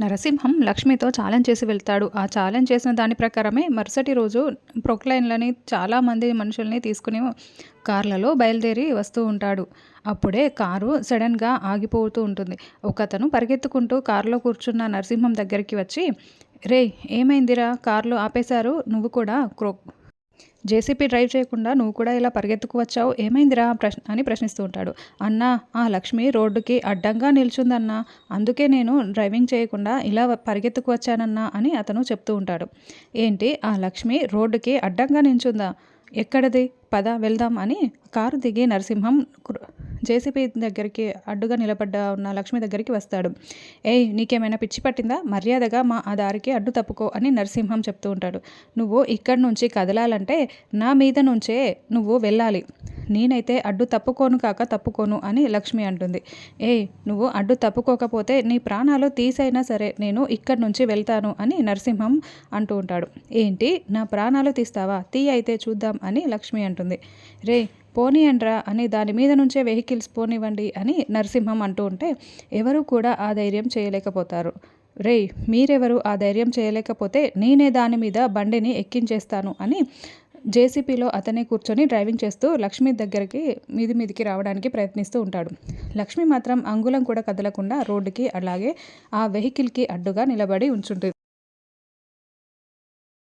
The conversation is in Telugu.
నరసింహం లక్ష్మితో ఛాలెంజ్ చేసి వెళ్తాడు. ఆ ఛాలెంజ్ చేసిన దాని ప్రకారమే మరుసటి రోజు ప్రొక్లైన్లని చాలామంది మనుషుల్ని తీసుకుని కార్లలో బయలుదేరి వస్తూ ఉంటాడు. అప్పుడే కారు సడన్గా ఆగిపోతూ ఉంటుంది. ఒకతను పరిగెత్తుకుంటూ కారులో కూర్చున్న నరసింహం దగ్గరికి వచ్చి రే ఏమైందిరా? కార్లు ఆపేశారు. నువ్వు కూడా క్రో జేసీపీ డ్రైవ్ చేయకుండా నువ్వు కూడా ఇలా పరిగెత్తుకు వచ్చావు? ఏమైందిరా? ప్రశ్న అని ప్రశ్నిస్తూ ఉంటాడు. అన్నా ఆ లక్ష్మి రోడ్డుకి అడ్డంగా నిల్చుందన్నా. అందుకే నేను డ్రైవింగ్ చేయకుండా ఇలా పరిగెత్తుకు వచ్చానన్నా అని అతను చెప్తూ ఉంటాడు. ఏంటి? ఆ లక్ష్మి రోడ్డుకి అడ్డంగా నిల్చుందా? ఎక్కడిది? పద వెళ్దాం అని కారు దిగి నరసింహం జేసీపీ దగ్గరికి అడ్డుగా నిలబడ్డ ఉన్న లక్ష్మి దగ్గరికి వస్తాడు. ఏయ్ నీకేమైనా పిచ్చి పట్టిందా? మర్యాదగా మా ఆ దారికి అడ్డు తప్పుకో అని నరసింహం చెప్తూ ఉంటాడు. నువ్వు ఇక్కడి నుంచి కదలాలంటే నా మీద నుంచే నువ్వు వెళ్ళాలి. నేనైతే అడ్డు తప్పుకోను కాక తప్పుకోను అని లక్ష్మి అంటుంది. ఏయ్ నువ్వు అడ్డు తప్పుకోకపోతే నీ ప్రాణాలు తీసైనా సరే నేను ఇక్కడి నుంచి వెళ్తాను అని నరసింహం అంటూ ఉంటాడు. ఏంటి నా ప్రాణాలు తీస్తావా? తీ అయితే చూద్దాం అని లక్ష్మి అంటుంది. రే పోనీయండ్రా అని దాని మీద నుంచే వెహికల్స్ పోనివ్వండి అని నరసింహం అంటూ ఉంటే ఎవరు కూడా ఆ ధైర్యం చేయలేకపోతారు. రే మీరెవరు ఆ ధైర్యం చేయలేకపోతే నేనే దాని మీద బండిని ఎక్కించేస్తాను అని జేసీపీలో అతనే కూర్చొని డ్రైవింగ్ చేస్తూ లక్ష్మి దగ్గరికి మీది మీదికి రావడానికి ప్రయత్నిస్తూ ఉంటాడు. లక్ష్మి మాత్రం అంగుళం కూడా కదలకుండా రోడ్డుకి అలాగే ఆ వెహికల్కి అడ్డుగా నిలబడి ఉంచుంటుంది.